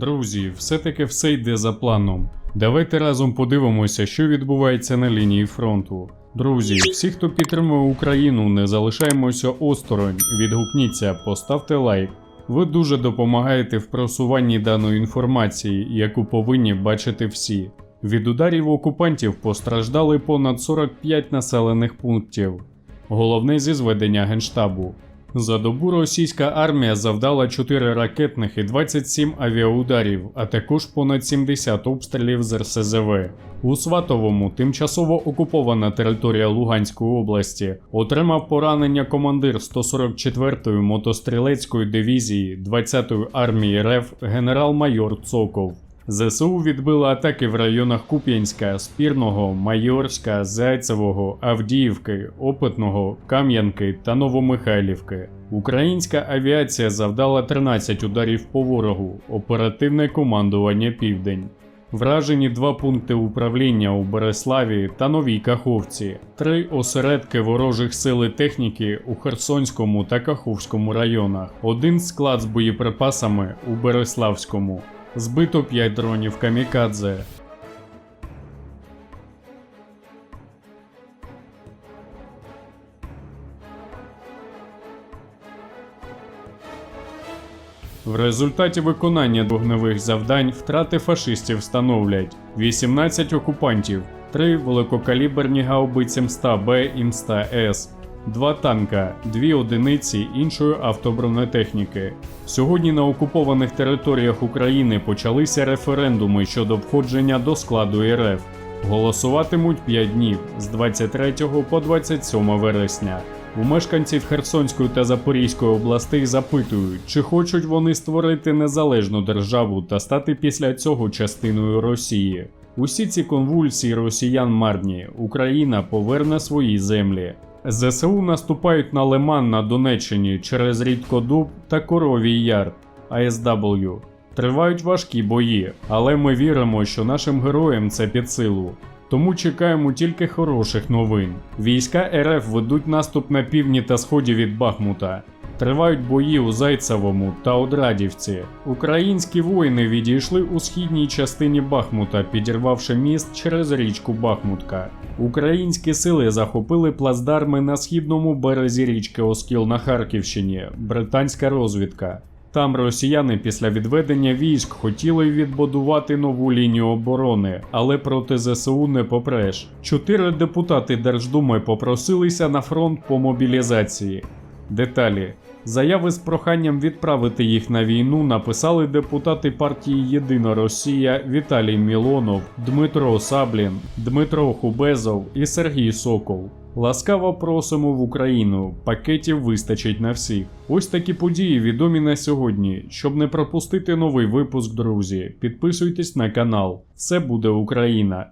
Друзі, все-таки все йде за планом. Давайте разом подивимося, що відбувається на лінії фронту. Друзі, всі, хто підтримує Україну, не залишаємося осторонь. Відгукніться, поставте лайк. Ви дуже допомагаєте в просуванні даної інформації, яку повинні бачити всі. Від ударів окупантів постраждали понад 45 населених пунктів. Головне зі зведення генштабу. За добу російська армія завдала 4 ракетних і 27 авіаударів, а також понад 70 обстрілів з РСЗВ. У Сватовому, тимчасово окупована територія Луганської області, отримав поранення командир 144-ї мотострілецької дивізії 20-ї армії РФ генерал-майор Цоков. ЗСУ відбили атаки в районах Куп'янська, Спірного, Майорська, Зайцевого, Авдіївки, Опитного, Кам'янки та Новомихайлівки. Українська авіація завдала 13 ударів по ворогу, оперативне командування Південь. Вражені два пункти управління у Береславі та Новій Каховці, три осередки ворожих сил і техніки у Херсонському та Каховському районах, один склад з боєприпасами у Береславському. Збито 5 дронів камікадзе. В результаті виконання вогневих завдань втрати фашистів становлять 18 окупантів, 3 великокаліберні гаубиці МСТА-Б і МСТА-С, 2 танка, 2 одиниці іншої автобронетехніки. Сьогодні на окупованих територіях України почалися референдуми щодо входження до складу РФ. Голосуватимуть 5 днів з 23 по 27 вересня. У мешканців Херсонської та Запорізької областей запитують, чи хочуть вони створити незалежну державу та стати після цього частиною Росії. Усі ці конвульсії росіян марні. Україна поверне свої землі. ЗСУ наступають на Лиман на Донеччині через Рідкодуб та Коровій Яр. АСW. Тривають важкі бої, але ми віримо, що нашим героям це під силу. Тому чекаємо тільки хороших новин. Війська РФ ведуть наступ на півдні та сході від Бахмута. Тривають бої у Зайцевому та Одрадівці. Українські воїни відійшли у східній частині Бахмута, підірвавши міст через річку Бахмутка. Українські сили захопили плацдарми на східному березі річки Оскіл на Харківщині, британська розвідка. Там росіяни після відведення військ хотіли відбудувати нову лінію оборони, але проти ЗСУ не попреш. Чотири депутати Держдуми попросилися на фронт по мобілізації. Деталі. Заяви з проханням відправити їх на війну написали депутати партії Єдина Росія Віталій Мілонов, Дмитро Саблін, Дмитро Хубезов і Сергій Сокол. Ласкаво просимо в Україну. Пакетів вистачить на всіх. Ось такі події відомі на сьогодні. Щоб не пропустити новий випуск, друзі, підписуйтесь на канал. Все буде Україна.